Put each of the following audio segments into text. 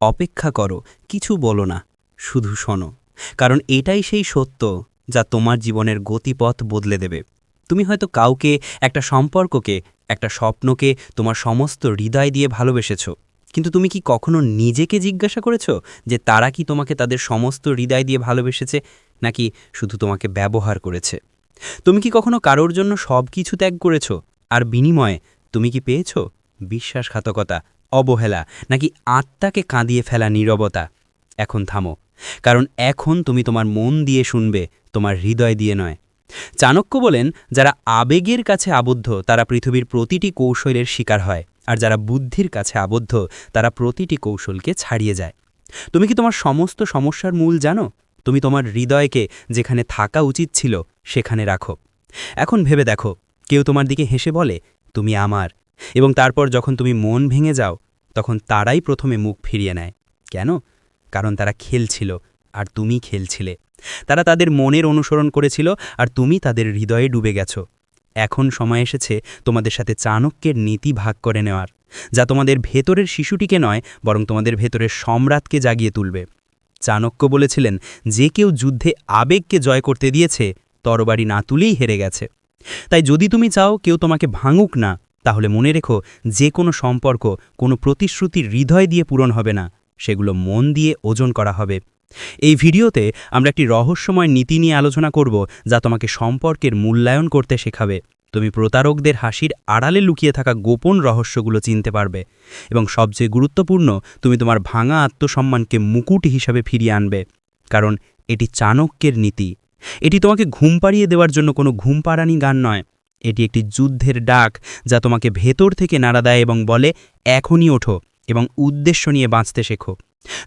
অপেক্ষা করো, কিছু বলো না, শুধু শোনো। কারণ এটাই সেই সত্য যা তোমার জীবনের গতিপথ বদলে দেবে। তুমি হয়তো কাউকে, একটা সম্পর্ককে, একটা স্বপ্নকে, তোমার সমস্ত হৃদয় দিয়ে ভালোবেসেছো। কিন্তু তুমি কি কখনো নিজেকে জিজ্ঞাসা করেছ যে তারা কি তোমাকে তাদের সমস্ত হৃদয় দিয়ে ভালোবেসেছে, নাকি শুধু তোমাকে ব্যবহার করেছে? তুমি কি কখনো কারোর জন্য সব কিছু ত্যাগ করেছ? আর বিনিময়ে তুমি কি পেয়েছ? বিশ্বাসঘাতকতা অবহেলা, নাকি আত্মাকে কাঁদিয়ে ফেলা নীরবতা? এখন থামো। কারণ এখন তুমি তোমার মন দিয়ে শুনবে, তোমার হৃদয় দিয়ে নয়। চাণক্য বলেন, যারা আবেগের কাছে আবদ্ধ, তারা পৃথিবীর প্রতিটি কৌশলের শিকার হয়, আর যারা বুদ্ধির কাছে আবদ্ধ, তারা প্রতিটি কৌশলকে ছাড়িয়ে যায়। তুমি কি তোমার সমস্ত সমস্যার মূল জানো? তুমি তোমার হৃদয়কে যেখানে থাকা উচিত ছিল, সেখানে রাখো। এখন ভেবে দেখো, কেউ তোমার দিকে হেসে বলে, তুমি আমার এবং তারপর যখন তুমি মন ভেঙে যাও, তখন তারাই প্রথমে মুখ ফিরিয়ে নেয়। কেন? কারণ তারা খেলছিল, আর তুমি খেলছিলে। তারা তাদের মনের অনুসরণ করেছিল, আর তুমি তাদের হৃদয়ে ডুবে গেছো। এখন সময় এসেছে তোমাদের সাথে চাণক্যের নীতি ভাগ করে নেওয়ার, যা তোমাদের ভেতরের শিশুটিকে নয়, বরং তোমাদের ভেতরের সম্রাটকে জাগিয়ে তুলবে। চাণক্য বলেছিলেন, যে কেউ যুদ্ধে আবেগকে জয় করতে দিয়েছে, তরবারি না তুলেই হেরে গেছে। তাই যদি তুমি চাও কেউ তোমাকে ভাঙুক না তাহলে মনে রেখো, যে কোনো সম্পর্ক কোনো প্রতিশ্রুতির হৃদয় দিয়ে পূরণ হবে না, সেগুলো মন দিয়ে ওজন করা হবে। এই ভিডিওতে আমরা একটি রহস্যময় নীতি নিয়ে আলোচনা করব, যা তোমাকে সম্পর্কের মূল্যায়ন করতে শেখাবে। তুমি প্রতারকদের হাসির আড়ালে লুকিয়ে থাকা গোপন রহস্যগুলো চিনতে পারবে এবং সবচেয়ে গুরুত্বপূর্ণ, তুমি তোমার ভাঙা আত্মসম্মানকে মুকুট হিসাবে ফিরিয়ে আনবে, কারণ এটি চাণক্যের নীতি। এটি তোমাকে ঘুম পাড়িয়ে দেওয়ার জন্য কোনো ঘুম পাড়ানি গান নয়। এটি একটি যুদ্ধের ডাক যা তোমাকে ভেতর থেকে নাড়া দেয় এবং বলে, এখনই ওঠো এবং উদ্দেশ্য নিয়ে বাঁচতে শেখো।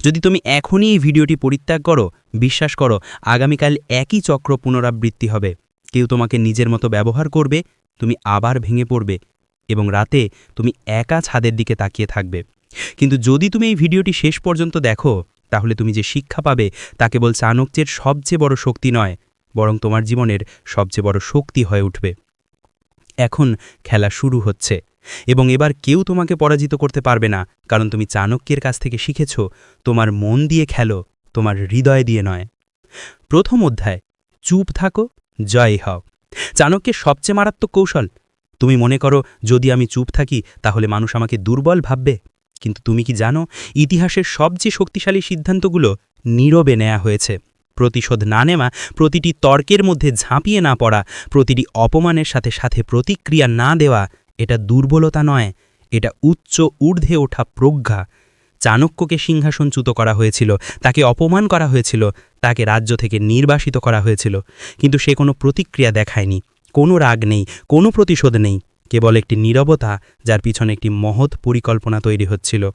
যদি তুমি এখনই এই ভিডিওটি পরিত্যাগ করো, বিশ্বাস করো, আগামীকাল একই চক্র পুনরাবৃত্তি হবে। কেউ তোমাকে নিজের মতো ব্যবহার করবে, তুমি আবার ভেঙে পড়বে এবং রাতে তুমি একা ছাদের দিকে তাকিয়ে থাকবে। কিন্তু যদি তুমি এই ভিডিওটি শেষ পর্যন্ত দেখো, তাহলে তুমি যে শিক্ষা পাবে তা কেবল চাণক্যের সবচেয়ে বড় শক্তি নয়, বরং তোমার জীবনের সবচেয়ে বড় শক্তি হয়ে উঠবে। এখন খেলা শুরু হচ্ছে। এবং এবার কেউ তোমাকে পরাজিত করতে পারবে না, কারণ তুমি চাণক্যের কাছ থেকে শিখেছ, তোমার মন দিয়ে খেলো, তোমার হৃদয় দিয়ে নয়। প্রথম অধ্যায়, চুপ থাকো, জয় হও। চাণক্যের সবচেয়ে মারাত্মক কৌশল, তুমি মনে করো, যদি আমি চুপ থাকি, তাহলে মানুষ আমাকে দুর্বল ভাববে। কিন্তু তুমি কি জানো, ইতিহাসের সবচেয়ে শক্তিশালী সিদ্ধান্তগুলো নীরবে নেয়া হয়েছে। প্রতিশোধ না নেওয়া, প্রতিটি তর্কের মধ্যে ঝাঁপিয়ে না পড়া, প্রতিটি অপমানের সাথে সাথে প্রতিক্রিয়া না দেওয়া, এটা দুর্বলতা নয়, এটা উচ্চ ঊর্ধ্বে ওঠা প্রজ্ঞা। চাণক্যকে সিংহাসনচ্যুত করা হয়েছিল, তাকে অপমান করা হয়েছিল, তাকে রাজ্য থেকে নির্বাসিত করা হয়েছিল, কিন্তু সে কোনো প্রতিক্রিয়া দেখায়নি, কোনো রাগ নেই, কোনো প্রতিশোধ নেই, কেবল একটি নীরবতা, যার পিছনে একটি মহৎ পরিকল্পনা তৈরি হচ্ছিল।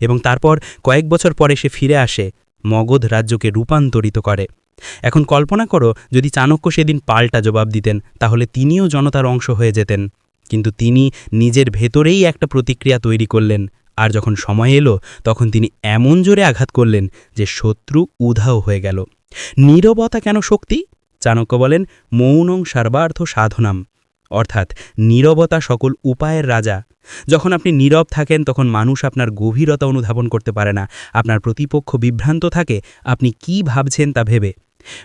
এবং তারপর কয়েক বছর পরে সে ফিরে আসে মগধ রাজ্যকে রূপান্তরিত করে। এখন কল্পনা করো, যদি চাণক্য সেদিন পাল্টা জবাব দিতেন, তাহলে তিনিও জনতার অংশ হয়ে যেতেন। কিন্তু তিনি নিজের ভেতরেই একটা প্রতিক্রিয়া তৈরি করলেন, আর যখন সময় এলো, তখন তিনি এমন জোরে আঘাত করলেন যে শত্রু উধাও হয়ে গেল। নীরবতা কেন শক্তি? চাণক্য বলেন, মৌনং সর্বার্থ সাধনাম। অর্থাৎ নীরবতা সকল উপায়ের রাজা। যখন আপনি নীরব থাকেন, তখন মানুষ আপনার গভীরতা অনুধাবন করতে পারে না। আপনার প্রতিপক্ষ বিভ্রান্ত থাকে, আপনি কি ভাবছেন তা ভেবে।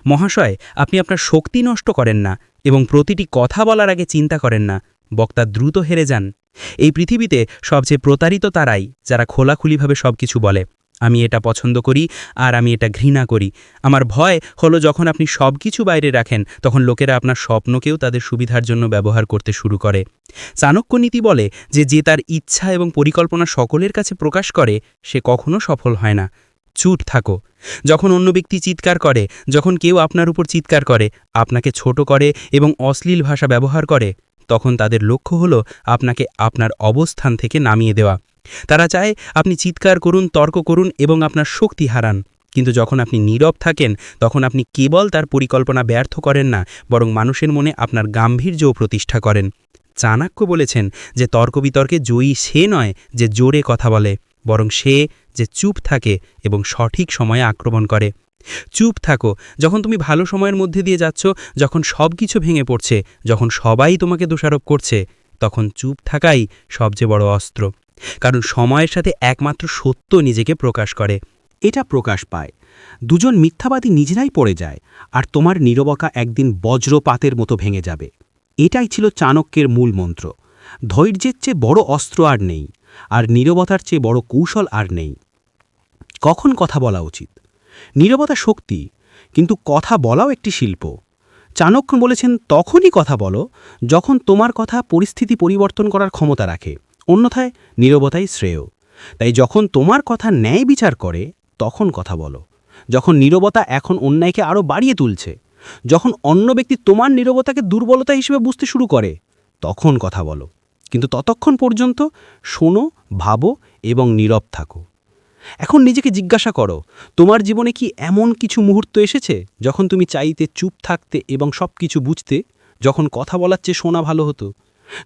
মহাশয়, আপনি আপনার শক্তি নষ্ট করেন না এবং প্রতিটি কথা বলার আগে চিন্তা করেন না। বক্তা দ্রুত হেরে যান। এই পৃথিবীতে সবচেয়ে প্রতারিত তারাই, যারা খোলাখুলিভাবে সব কিছু বলে। আমি এটা পছন্দ করি আর আমি এটা ঘৃণা করি। আমার ভয় হলো যখন আপনি সব কিছু বাইরে রাখেন, তখন লোকেরা আপনার স্বপ্নকেও তাদের সুবিধার জন্য ব্যবহার করতে শুরু করে। চাণক্য নীতি বলে যে যে তার ইচ্ছা এবং পরিকল্পনা সকলের কাছে প্রকাশ করে, সে কখনো সফল হয় না। চুট থাকো। যখন অন্য ব্যক্তি চিৎকার করে, যখন কেউ আপনার উপর চিৎকার করে, আপনাকে ছোট করে এবং অশ্লীল ভাষা ব্যবহার করে, তখন তাদের লক্ষ্য হলো আপনাকে আপনার অবস্থান থেকে নামিয়ে দেওয়া। তারা চায় আপনি চিৎকার করুন, তর্ক করুন এবং আপনার শক্তি হারান। কিন্তু যখন আপনি নীরব থাকেন, তখন আপনি কেবল তার পরিকল্পনা ব্যর্থ করেন না, বরং মানুষের মনে আপনার গাম্ভীর্যও প্রতিষ্ঠা করেন। চাণাক্য বলেছেন যে তর্ক বিতর্কে জয়ী সে নয় যে জোরে কথা বলে, বরং সে যে চুপ থাকে এবং সঠিক সময়ে আক্রমণ করে। চুপ থাকো, যখন তুমি ভালো সময়ের মধ্যে দিয়ে যাচ্ছ, যখন সব কিছু ভেঙে পড়ছে, যখন সবাই তোমাকে দোষারোপ করছে, তখন চুপ থাকাই সবচেয়ে বড় অস্ত্র। কারণ সময়ের সাথে একমাত্র সত্য নিজেকে প্রকাশ করে। এটা প্রকাশ পায়। দুজন মিথ্যাবাদী নিজেরাই পড়ে যায় আর তোমার নীরবকা একদিন বজ্রপাতের মতো ভেঙে যাবে। এটাই ছিল চাণক্যের মূল মন্ত্র। ধৈর্যের চেয়ে বড় অস্ত্র আর নেই আর নীরবতার চেয়ে বড় কৌশল আর নেই। কখন কথা বলা উচিত? নীরবতা শক্তি, কিন্তু কথা বলাও একটি শিল্প। চাণক্য বলেছেন, তখনই কথা বলো যখন তোমার কথা পরিস্থিতি পরিবর্তন করার ক্ষমতা রাখে। অন্যথায় নীরবতাই শ্রেয়। তাই যখন তোমার কথা ন্যায় বিচার করে, তখন কথা বলো। যখন নীরবতা এখন অন্যায়কে আরও বাড়িয়ে তুলছে, যখন অন্য ব্যক্তি তোমার নীরবতাকে দুর্বলতা হিসেবে বুঝতে শুরু করে, তখন কথা বলো। কিন্তু ততক্ষণ পর্যন্ত শোনো, ভাবো এবং নীরব থাকো। এখন নিজেকে জিজ্ঞাসা করো, তোমার জীবনে কি এমন কিছু মুহূর্ত এসেছে, যখন তুমি চাইতে চুপ থাকতে এবং সব কিছু বুঝতে, যখন কথা বলার চেয়ে শোনা ভালো হতো?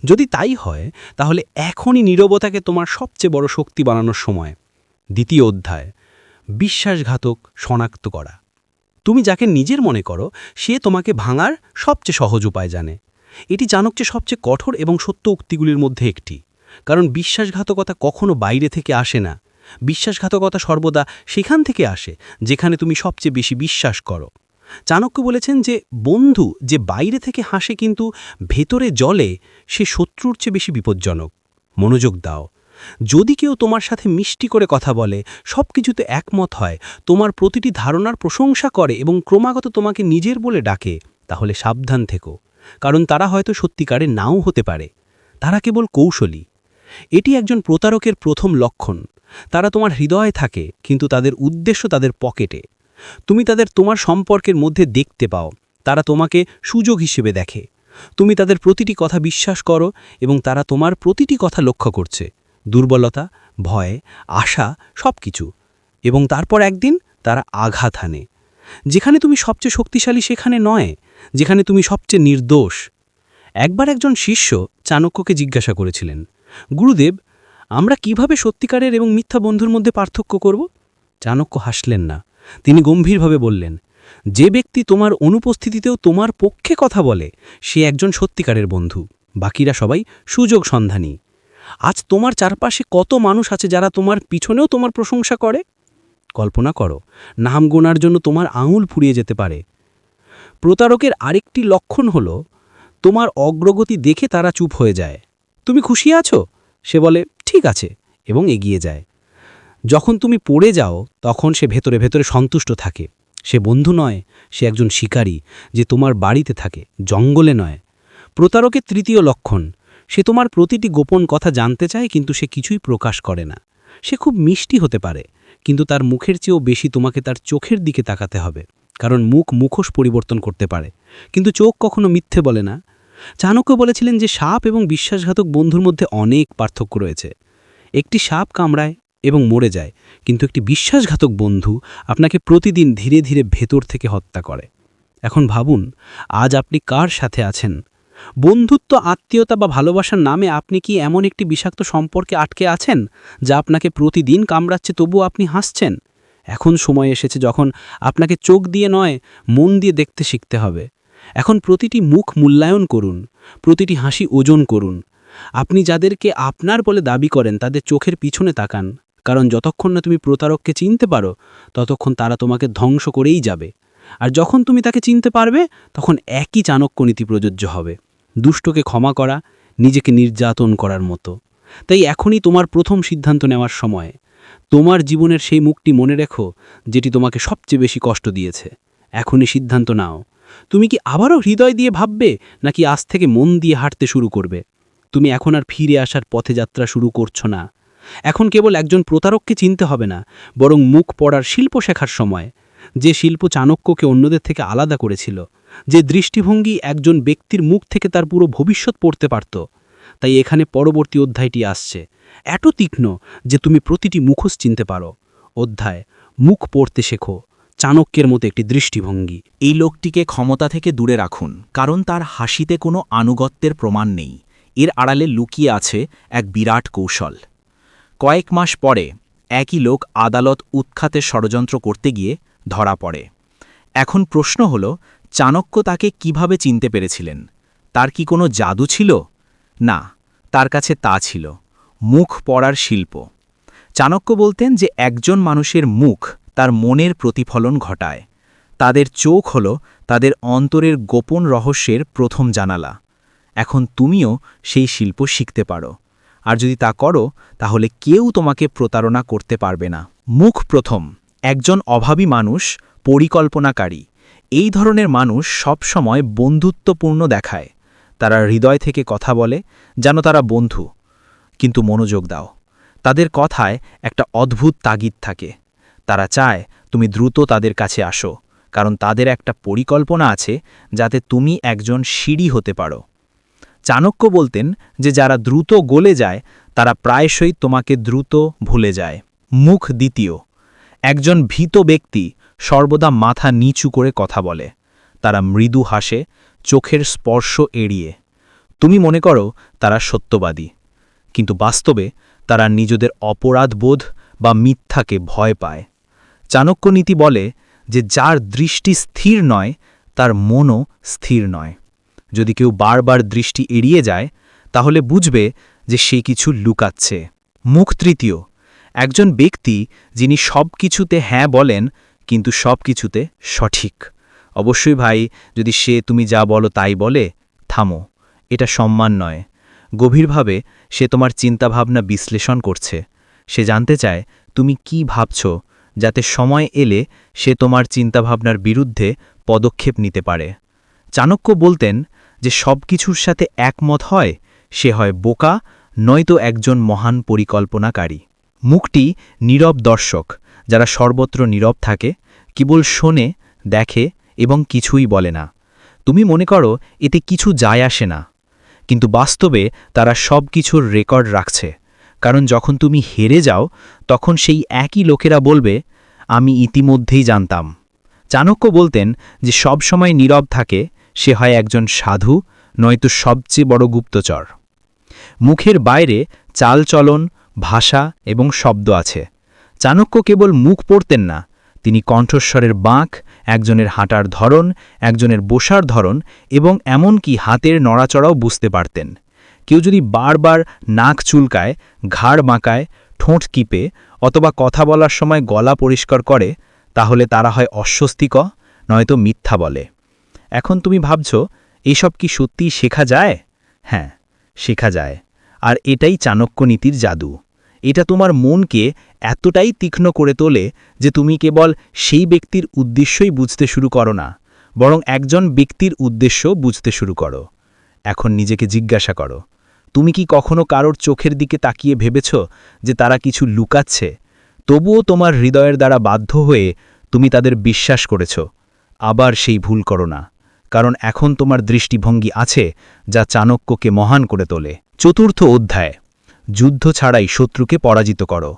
যদি তাই হয়, তাহলে এখনই নীরবতাকে তোমার সবচেয়ে বড় শক্তি বানানোর সময়। দ্বিতীয় অধ্যায়, বিশ্বাসঘাতক শনাক্ত করা। তুমি যাকে নিজের মনে করো, সে তোমাকে ভাঙার সবচেয়ে সহজ উপায় জানে। এটি চাণক্যে সবচেয়ে কঠোর এবং সত্য উক্তিগুলির মধ্যে একটি। কারণ বিশ্বাসঘাতকতা কখনো বাইরে থেকে আসে না। বিশ্বাসঘাতকতা সর্বদা সেখান থেকে আসে, যেখানে তুমি সবচেয়ে বেশি বিশ্বাস করো। চাণক্য বলেছেন যে বন্ধু যে বাইরে থেকে হাসে কিন্তু ভেতরে জলে সে শত্রুর চেয়ে বেশি বিপজ্জনক। মনোযোগ দাও। যদি কেউ তোমার সাথে মিষ্টি করে কথা বলে, সব কিছুতে একমত হয়, তোমার প্রতিটি ধারণার প্রশংসা করে এবং ক্রমাগত তোমাকে নিজের বলে ডাকে, তাহলে সাবধান থেকো। কারণ তারা হয়তো সত্যিকারে নাও হতে পারে। তারা কেবল কৌশলী। এটি একজন প্রতারকের প্রথম লক্ষণ। তারা তোমার হৃদয়ে থাকে, কিন্তু তাদের উদ্দেশ্য তাদের পকেটে। তুমি তাদের তোমার সম্পর্কের মধ্যে দেখতে পাও। তারা তোমাকে সুযোগ হিসেবে দেখে। তুমি তাদের প্রতিটি কথা বিশ্বাস করো এবং তারা তোমার প্রতিটি কথা লক্ষ্য করছে। দুর্বলতা, ভয়, আশা সব কিছু এবং তারপর একদিন তারা আঘাত হানে। যেখানে তুমি সবচেয়ে শক্তিশালী সেখানে নয়, যেখানে তুমি সবচেয়ে নির্দোষ। একবার একজন শিষ্য চাণক্যকে জিজ্ঞাসা করেছিলেন, গুরুদেব, আমরা কীভাবে সত্যিকারের এবং মিথ্যা বন্ধুর মধ্যে পার্থক্য করব? চাণক্য হাসলেন না। তিনি গম্ভীরভাবে বললেন, যে ব্যক্তি তোমার অনুপস্থিতিতেও তোমার পক্ষে কথা বলে, সে একজন সত্যিকারের বন্ধু। বাকিরা সবাই সুযোগ সন্ধানী। আজ তোমার চারপাশে কত মানুষ আছে যারা তোমার পিছনেও তোমার প্রশংসা করে? কল্পনা করো, নাম গোনার জন্য তোমার আঙুল ফুরিয়ে যেতে পারে। প্রতারকের আরেকটি লক্ষণ হল, তোমার অগ্রগতি দেখে তারা চুপ হয়ে যায়। তুমি খুশি আছো? সে বলে, ঠিক আছে, এবং এগিয়ে যায়। যখন তুমি পড়ে যাও, তখন সে ভেতরে ভেতরে সন্তুষ্ট থাকে। সে বন্ধু নয়, সে একজন শিকারী, যে তোমার বাড়িতে থাকে, জঙ্গলে নয়। প্রতারকের তৃতীয় লক্ষণ, সে তোমার প্রতিটি গোপন কথা জানতে চায়, কিন্তু সে কিছুই প্রকাশ করে না। সে খুব মিষ্টি হতে পারে, কিন্তু তার মুখের চেয়েও বেশি তোমাকে তার চোখের দিকে তাকাতে হবে, কারণ মুখ মুখোশ পরিবর্তন করতে পারে। কিন্তু চোখ কখনো মিথ্যে বলে না। চাণক্য বলেছিলেন যে সাপ এবং বিশ্বাসঘাতক বন্ধুর মধ্যে অনেক পার্থক্য রয়েছে। একটি সাপ কামড়ায় এবং মরে যায়। কিন্তু একটি বিশ্বাসঘাতক বন্ধু আপনাকে প্রতিদিন ধীরে ধীরে ভেতর থেকে হত্যা করে। এখন ভাবুন, আজ আপনি কার সাথে আছেন? বন্ধুত্ব, আত্মীয়তা বা ভালোবাসার নামে আপনি কি এমন একটি বিষাক্ত সম্পর্কে আটকে আছেন, যা আপনাকে প্রতিদিন কামড়াচ্ছে তবুও আপনি হাসছেন? এখন সময় এসেছে যখন আপনাকে চোখ দিয়ে নয়, মন দিয়ে দেখতে শিখতে হবে। এখন প্রতিটি মুখ মূল্যায়ন করুন, প্রতিটি হাসি ওজন করুন। আপনি যাদেরকে আপনার বলে দাবি করেন, তাদের চোখের পিছনে তাকান। কারণ যতক্ষণ না তুমি প্রতারককে চিনতে পারো, ততক্ষণ তারা তোমাকে ধ্বংস করেই যাবে। আর যখন তুমি তাকে চিনতে পারবে, তখন একই চাণক্য নীতি প্রযোজ্য হবে। দুষ্টকে ক্ষমা করা, নিজেকে নির্যাতন করার মতো। তাই এখনই তোমার প্রথম সিদ্ধান্ত নেওয়ার সময়। তোমার জীবনের সেই মুখটি মনে রেখো, যেটি তোমাকে সবচেয়ে বেশি কষ্ট দিয়েছে। এখনই সিদ্ধান্ত নাও। তুমি কি আবারও হৃদয় দিয়ে ভাববে, নাকি আজ থেকে মন দিয়ে হাঁটতে শুরু করবে? তুমি এখন আর ফিরে আসার পথে যাত্রা শুরু করছ না। এখন কেবল একজন প্রতারককে চিনতে হবে না, বরং মুখ পড়ার শিল্প শেখার সময়। যে শিল্প চাণক্যকে অন্যদের থেকে আলাদা করেছিল, যে দৃষ্টিভঙ্গি একজন ব্যক্তির মুখ থেকে তার পুরো ভবিষ্যৎ পড়তে পারত, তাই এখানে পরবর্তী অধ্যায়টি আসছে। এত তীক্ষ্ণ যে তুমি প্রতিটি মুখোশ চিনতে পারো। অধ্যায়, মুখ পড়তে শেখো, চাণক্যের মতো একটি দৃষ্টিভঙ্গি। এই লোকটিকে ক্ষমতা থেকে দূরে রাখুন, কারণ তার হাসিতে কোনো আনুগত্যের প্রমাণ নেই। এর আড়ালে লুকিয়ে আছে এক বিরাট কৌশল। কয়েক মাস পরে একই লোক আদালত উৎখাতের ষড়যন্ত্র করতে গিয়ে ধরা পড়ে। এখন প্রশ্ন হল, চাণক্য তাকে কীভাবে চিনতে পেরেছিলেন? তার কি কোনো জাদু ছিল? না, তার কাছে তা ছিল, মুখ পড়ার শিল্প। চাণক্য বলতেন যে একজন মানুষের মুখ তার মনের প্রতিফলন ঘটায়। তাদের চোখ হল তাদের অন্তরের গোপন রহস্যের প্রথম জানালা। এখন তুমিও সেই শিল্প শিখতে পারো। আর যদি তা করো, তাহলে কেউ তোমাকে প্রতারণা করতে পারবে না। মুখ প্রথম, একজন অভাবী মানুষ, পরিকল্পনাকারী। এই ধরনের মানুষ সবসময় বন্ধুত্বপূর্ণ দেখায়। তারা হৃদয় থেকে কথা বলে, যেন তারা বন্ধু। কিন্তু মনোযোগ দাও। তাদের কথায় একটা অদ্ভুত তাগিদ থাকে। তারা চায়, তুমি দ্রুত তাদের কাছে আসো, কারণ তাদের একটা পরিকল্পনা আছে, যাতে তুমি একজন সিঁড়ি হতে পারো। চাণক্য বলতেন যে যারা দ্রুত গলে যায়, তারা প্রায়শই তোমাকে দ্রুত ভুলে যায়। মুখ দ্বিতীয়, একজন ভীত ব্যক্তি সর্বদা মাথা নিচু করে কথা বলে। তারা মৃদু হাসে, চোখের স্পর্শ এড়িয়ে। তুমি মনে করো তারা সত্যবাদী, কিন্তু বাস্তবে তারা নিজেদের অপরাধবোধ বা মিথ্যাকে ভয় পায়। চাণক্য নীতি বলে যে যার দৃষ্টি স্থির নয়, তার মনও স্থির নয়। যদি কেউ বারবার দৃষ্টি এড়িয়ে যায়, তাহলে বুঝবে যে সে কিছু লুকাচ্ছে। মুখ তৃতীয়, একজন ব্যক্তি যিনি সব কিছুতে হ্যাঁ বলেন, কিন্তু সব কিছুতে সঠিক। অবশ্যই ভাই, যদি সে তুমি যা বলো তাই বলে, থামো, এটা সম্মান নয়। গভীরভাবে সে তোমার চিন্তাভাবনা বিশ্লেষণ করছে। সে জানতে চায়, তুমি কি ভাবছ, যাতে সময় এলে সে তোমার চিন্তাভাবনার বিরুদ্ধে পদক্ষেপ নিতে পারে। চাণক্য বলতেন যে সব কিছুর সাথে একমত হয়, সে হয় বোকা, নয়তো একজন মহান পরিকল্পনাকারী। মুখটি নীরব দর্শক, যারা সর্বত্র নীরব থাকে, কেবল শোনে, দেখে এবং কিছুই বলে না। তুমি মনে করো, এতে কিছু যায় আসে না। কিন্তু বাস্তবে তারা সব কিছুর রেকর্ড রাখছে। কারণ যখন তুমি হেরে যাও, তখন সেই একই লোকেরা বলবে, আমি ইতিমধ্যেই জানতাম। চাণক্য বলতেন যে সব সময় নীরব থাকে সে হয় একজন সাধু, নয়তো সবচেয়ে বড় গুপ্তচর। মুখের বাইরে চালচলন ভাষা এবং শব্দ আছে। চাণক্য কেবল মুখ পড়তেন না, তিনি কণ্ঠস্বরের বাঁক, একজনের হাঁটার ধরন, একজনের বসার ধরন এবং এমনকি হাতের নড়াচড়াও বুঝতে পারতেন। কেউ যদি বারবার নাক চুলকায়, ঘাড় বাঁকায়, ঠোঁট কিপে অথবা কথা বলার সময় গলা পরিষ্কার করে, তাহলে তারা হয় অস্বস্তিক নয়তো মিথ্যা বলে। এখন তুমি ভাবছ, এসব কি সত্যিই শেখা যায়? হ্যাঁ শেখা যায়। আর এটাই চাণক্য নীতির জাদু। এটা তোমার মনকে এতটাই তীক্ষ্ণ করে তোলে যে তুমি কেবল সেই ব্যক্তির উদ্দেশ্যই বুঝতে শুরু করো না, বরং একজন ব্যক্তির উদ্দেশ্য বুঝতে শুরু করো। এখন নিজেকে জিজ্ঞাসা করো, তুমি কি কখনো কারোর চোখের দিকে তাকিয়ে ভেবেছ যে তারা কিছু লুকাচ্ছে? তবুও তোমার হৃদয়ের দ্বারা বাধ্য হয়ে তুমি তাদের বিশ্বাস করেছ। আবার সেই ভুল করো না। কারণ এখন তোমার দৃষ্টিভঙ্গি আছে যা চাণক্যকে মহান করে তোলে। চতুর্থ অধ্যায়, যুদ্ধ ছাড়াই শত্রুকে পরাজিত করো।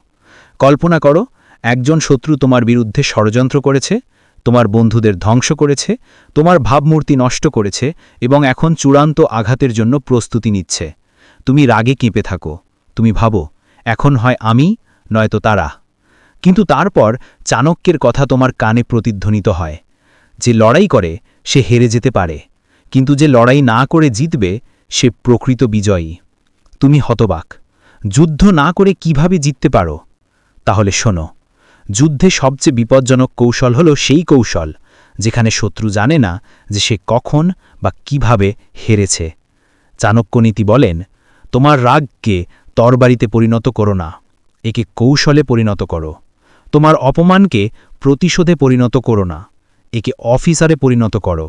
কল্পনা করো, একজন শত্রু তোমার বিরুদ্ধে ষড়যন্ত্র করেছে, তোমার বন্ধুদের ধ্বংস করেছে, তোমার ভাবমূর্তি নষ্ট করেছে এবং এখন চূড়ান্ত আঘাতের জন্য প্রস্তুতি নিচ্ছে। তুমি রাগে কেঁপে থাকো। তুমি ভাবো, এখন হয় আমি, নয়তো তারা। কিন্তু তারপর চাণক্যের কথা তোমার কানে প্রতিধ্বনিত হয়। যে লড়াই করে সে হেরে যেতে পারে, কিন্তু যে লড়াই না করে জিতবে, সে প্রকৃত বিজয়ী। তুমি হতবাক। যুদ্ধ না করে কীভাবে জিততে পারো? তাহলে শোনো, যুদ্ধে সবচেয়ে বিপজ্জনক কৌশল হল সেই কৌশল, যেখানে শত্রু জানে না যে সে কখন বা কীভাবে হেরেছে। চাণক্যনীতি বলেন, তোমার রাগকে তরবারিতে পরিণত করো না, একে কৌশলে পরিণত করো। তোমার অপমানকে প্রতিশোধে পরিণত করো না। একে অফিসারে পরিণত করো।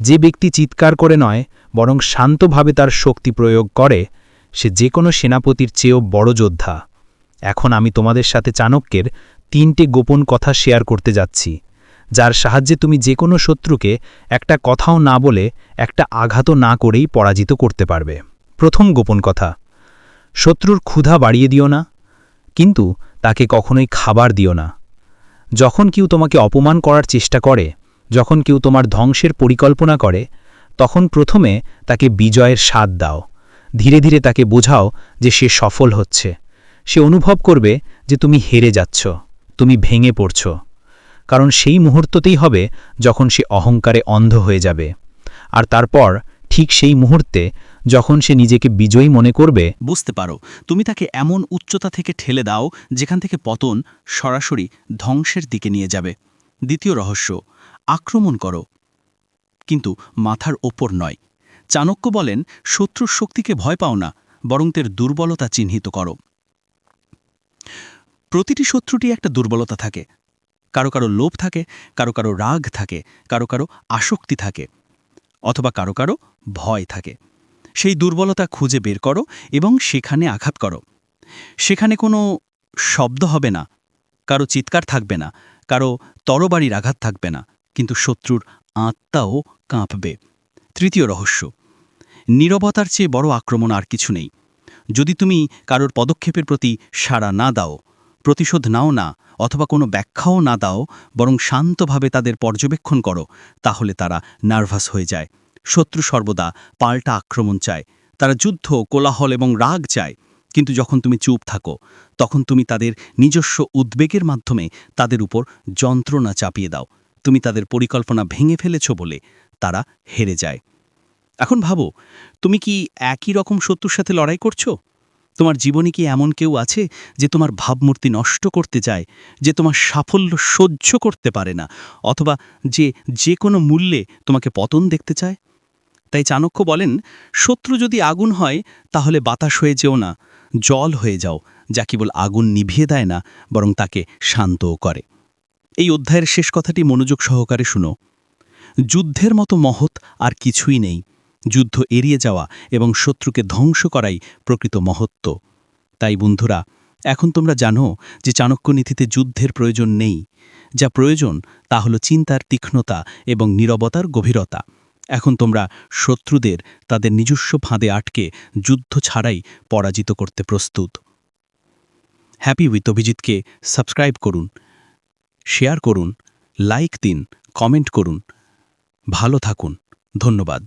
যে ব্যক্তি চিৎকার করে নয়, বরং শান্তভাবে তার শক্তি প্রয়োগ করে, সে যে কোনো সেনাপতির চেয়েও বড় যোদ্ধা। এখন আমি তোমাদের সাথে চাণক্যের তিনটে গোপন কথা শেয়ার করতে যাচ্ছি, যার সাহায্যে তুমি যে কোনো শত্রুকে একটা কথাও না বলে, একটা আঘাতও না করেই পরাজিত করতে পারবে। প্রথম গোপন কথা, শত্রুর ক্ষুধা বাড়িয়ে দিও না, কিন্তু তাকে কখনোই খাবার দিও না। যখন কেউ তোমাকে অপমান করার চেষ্টা করে, যখন কেউ তোমার ধ্বংসের পরিকল্পনা করে, তখন প্রথমে তাকে বিজয়ের স্বাদ দাও। ধীরে ধীরে তাকে বোঝাও যে সে সফল হচ্ছে। সে অনুভব করবে যে তুমি হেরে যাচ্ছ, তুমি ভেঙে পড়ছ। কারণ সেই মুহূর্ততেই হবে যখন সে অহংকারে অন্ধ হয়ে যাবে। আর তারপর ঠিক সেই মুহূর্তে যখন সে নিজেকে বিজয়ী মনে করবে। বুঝতে পারো, তুমি তাকে এমন উচ্চতা থেকে ঠেলে দাও, যেখান থেকে পতন সরাসরি ধ্বংসের দিকে নিয়ে যাবে। দ্বিতীয় রহস্য, আক্রমণ করো। কিন্তু মাথার ওপর নয়। চাণক্য বলেন, শত্রুর শক্তিকে ভয় পাও না, বরং তের দুর্বলতা চিহ্নিত করো। প্রতিটি শত্রুটি একটা দুর্বলতা থাকে। কারও কারও লোভ থাকে, কারও কারও রাগ থাকে, কারও কারও আসক্তি থাকে, অথবা কারও কারও ভয় থাকে। সেই দুর্বলতা খুঁজে বের করো এবং সেখানে আঘাত করো। সেখানে কোনো শব্দ হবে না, কারও চিৎকার থাকবে না, কারও তরবারির আঘাত থাকবে না, কিন্তু শত্রুর আত্মাও কাঁপবে। তৃতীয় রহস্য, নীরবতার চেয়ে বড় আক্রমণ আর কিছু নেই। যদি তুমি কারোর পদক্ষেপের প্রতি সাড়া না দাও, প্রতিশোধ নাও না, অথবা কোনো ব্যাখ্যাও না দাও, বরং শান্তভাবে তাদের পর্যবেক্ষণ করো, তাহলে তারা নার্ভাস হয়ে যায়। শত্রু সর্বদা পাল্টা আক্রমণ চায়। তারা যুদ্ধ, কোলাহল এবং রাগ চায়। কিন্তু যখন তুমি চুপ থাকো, তখন তুমি তাদের নিজস্ব উদ্বেগের মাধ্যমে তাদের উপর যন্ত্রণা চাপিয়ে দাও। তুমি তাদের পরিকল্পনা ভেঙে ফেলেছ বলে তারা হেরে যায়। এখন ভাবো, তুমি কি একই রকম শত্রুর সাথে লড়াই করছ? তোমার জীবনে কি এমন কেউ আছে যে তোমার ভাবমূর্তি নষ্ট করতে চায়, যে তোমার সাফল্য সহ্য করতে পারে না, অথবা যে যে কোনো মূল্যে তোমাকে পতন দেখতে চায়? তাই চাণক্য বলেন, শত্রু যদি আগুন হয়, তাহলে বাতাস হয়ে যেও না, জল হয়ে যাও, যা কেবল আগুন নিভিয়ে দেয় না, বরং তাকে শান্তও করে। এই অধ্যায়ের শেষ কথাটি মনোযোগ সহকারে শুনো। যুদ্ধের মতো মহৎ আর কিছুই নেই। যুদ্ধ এড়িয়ে যাওয়া এবং শত্রুকে ধ্বংস করাই প্রকৃত মহত্ব। তাই বন্ধুরা, এখন তোমরা জানো যে চাণক্য নীতিতে যুদ্ধের প্রয়োজন নেই। যা প্রয়োজন, তা হল চিন্তার তীক্ষ্ণতা এবং নীরবতার গভীরতা। এখন তোমরা শত্রুদের তাদের নিজস্ব ফাঁদে আটকে যুদ্ধ ছাড়াই পরাজিত করতে প্রস্তুত। হ্যাপি উইথ অভিজিৎকে সাবস্ক্রাইব করুন শেয়ার করুন লাইক দিন কমেন্ট করুন। ভালো থাকুন, ধন্যবাদ।